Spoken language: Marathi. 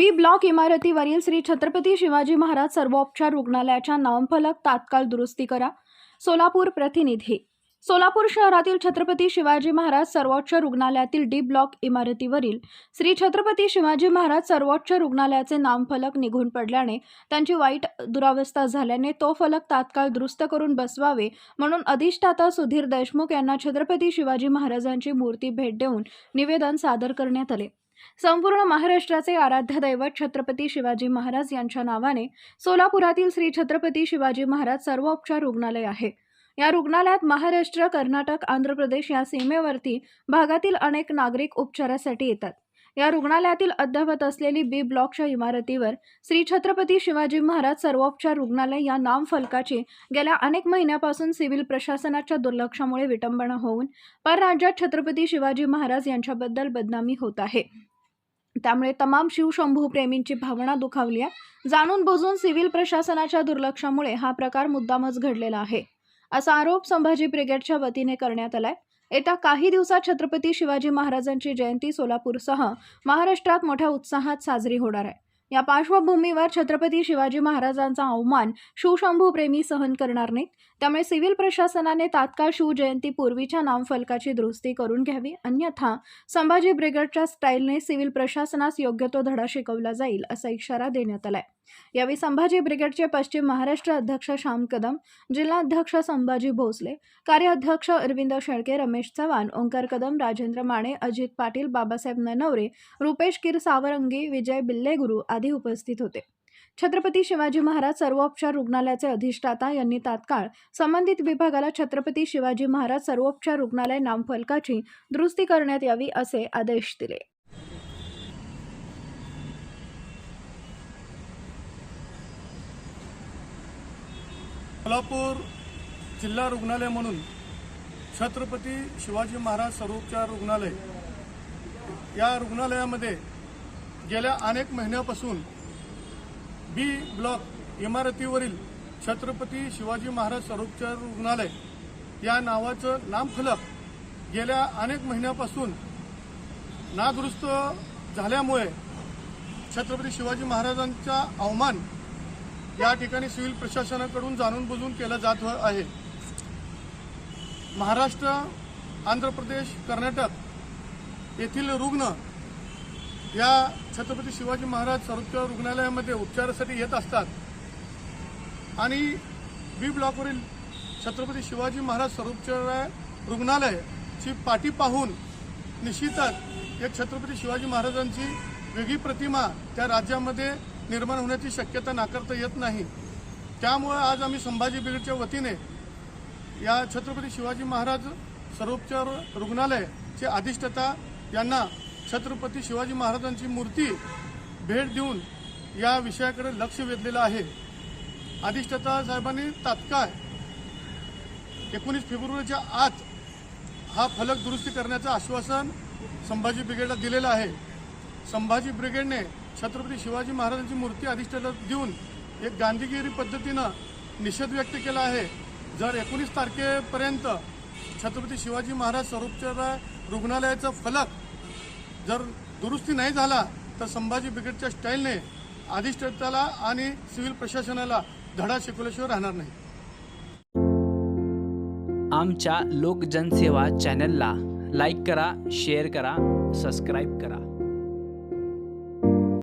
बी ब्लॉक इमारतीवरील श्री छत्रपती शिवाजी महाराज सर्वोपचार रुग्णालयाच्या नामफलक तात्काळ दुरुस्ती करा. सोलापूर प्रतिनिधी. सोलापूर शहरातील छत्रपती शिवाजी महाराज सर्वोच्च रुग्णालयातील डी ब्लॉक इमारतीवरील श्री छत्रपती शिवाजी महाराज सर्वोच्च रुग्णालयाचे नामफलक निघून पडल्याने त्यांची वाईट दुरावस्था झाल्याने तो फलक तात्काळ दुरुस्त करून बसवावे म्हणून अधिष्ठाता सुधीर देशमुख यांना छत्रपती शिवाजी महाराजांची मूर्ती भेट देऊन निवेदन सादर करण्यात आले. संपूर्ण महाराष्ट्राचे आराध्य दैवत छत्रपती शिवाजी महाराज यांच्या नावाने सोलापुरातील श्री छत्रपती शिवाजी महाराज सर्वोपचार रुग्णालय आहे. या रुग्णालयात महाराष्ट्र कर्नाटक आंध्र प्रदेश या सीमेवरती भागातील अनेक नागरिक उपचारासाठी येतात. या रुग्णालयातील अद्ययावत असलेली बी ब्लॉकच्या इमारतीवर श्री छत्रपती शिवाजी महाराज सर्वोपचार रुग्णालय या नामफलकाची गेल्या अनेक महिन्यापासून सिव्हिल प्रशासनाच्या दुर्लक्षामुळे विटंबना होऊन परराज्यात छत्रपती शिवाजी महाराज यांच्याबद्दल बदनामी होत आहे. त्यामुळे तमाम शिवशंभू प्रेमींची भावना दुखावली आहे. जाणून बुजून सिव्हिल प्रशासनाच्या दुर्लक्षामुळे हा प्रकार मुद्दामच घडलेला आहे. असा आरोप संभाजी ब्रिगेडच्या वतीने करण्यात आलाय. येत्या काही दिवसात छत्रपती शिवाजी महाराजांची जयंती सोलापूरसह महाराष्ट्रात मोठ्या उत्साहात साजरी होणार आहे. या पार्श्वभूमीवर छत्रपती शिवाजी महाराजांचा अवमान शिवशंभूप्रेमी सहन करणार नाहीत. त्यामुळे सिव्हिल प्रशासनाने तात्काळ शिवजयंती पूर्वीच्या नामफलकाची दुरुस्ती करून घ्यावी. अन्यथा संभाजी ब्रिगेडच्या स्टाईलने सिव्हिल प्रशासनास योग्य तो धडा शिकवला जाईल असा इशारा देण्यात आलाय. यावेळी संभाजी ब्रिगेडचे पश्चिम महाराष्ट्र अध्यक्ष श्याम कदम जिल्हाध्यक्ष संभाजी भोसले कार्याध्यक्ष अरविंद शेळके रमेश चव्हाण ओंकार कदम राजेंद्र माने अजित पाटील बाबासाहेब ननवरे रुपेश किर सावरंगी विजय बिल्लेगुरू आदी उपस्थित होते. छत्रपती शिवाजी महाराज सर्वोपचार रुग्णालयाचे अधिष्ठाता यांनी तात्काळ संबंधित विभागाला छत्रपती शिवाजी महाराज सर्वोपचार रुग्णालय नामफलकाची दुरुस्ती करण्यात यावी असे आदेश दिले. कोल्हापूर जिल्हा रुग्णालय म्हणून छत्रपती शिवाजी महाराज सर्वोपचार रुग्णालय या रुग्णालयामध्ये गेल्या अनेक महिन्यापासून बी ब्लॉक इमारतीवरील छत्रपती शिवाजी महाराज सर्वोपचार रुग्णालय या नावाचं नामफलक गेल्या अनेक महिन्यापासून नादुरुस्त झाल्यामुळे छत्रपती शिवाजी महाराजांचा अवमान या ठिकाणी सिव्हिल प्रशासनाकडून जाणून बुजून केला जात आहे. महाराष्ट्र आंध्र प्रदेश कर्नाटक येथील रुग्ण या छत्रपती शिवाजी महाराज सर्वोच्च रुग्णालयामध्ये उपचारासाठी येत असतात. आणि बी ब्लॉकवरील छत्रपती शिवाजी महाराज सर्वोपचार रुग्णालयची पाठी पाहून निश्चितच एक छत्रपती शिवाजी महाराजांची वेगळी प्रतिमा त्या राज्यामध्ये निर्माण होण्याची शक्यता नाकारता येत नाही. त्यामुळे आज आम्ही संभाजी ब्रिगेडच्या वतीने या छत्रपती शिवाजी महाराज सर्वोपचार रुग्णालयचे अधिष्ठता यांना छत्रपती शिवाजी महाराजांची मूर्ती भेट देऊन या विषयाकडे लक्ष वेधलेलं आहे. अधिष्ठाता साहेबांनी तात्काळ एकोणीस फेब्रुवारीच्या आत हा फलक दुरुस्ती करण्याचं आश्वासन संभाजी ब्रिगेडला दिलेलं आहे. संभाजी ब्रिगेडने छत्रपती शिवाजी महाराजांची मूर्ती अधिष्ठाता देऊन एक गांधीगिरी पद्धतीनं निषेध व्यक्त केला आहे. जर एकोणीस तारखेपर्यंत छत्रपती शिवाजी महाराज सर्वोपचार रुग्णालयाचा फलक जर दुरुस्ती नाही झाला तर संभाजी ब्रिगेडच्या स्टाईलने अधिष्ठाताला आणि सिव्हिल प्रशासनाला धडा शिकवल्याशिवाय राहणार नाही. आमच्या लोकजनसेवा चॅनलला लाईक करा शेअर करा सबस्क्राईब करा.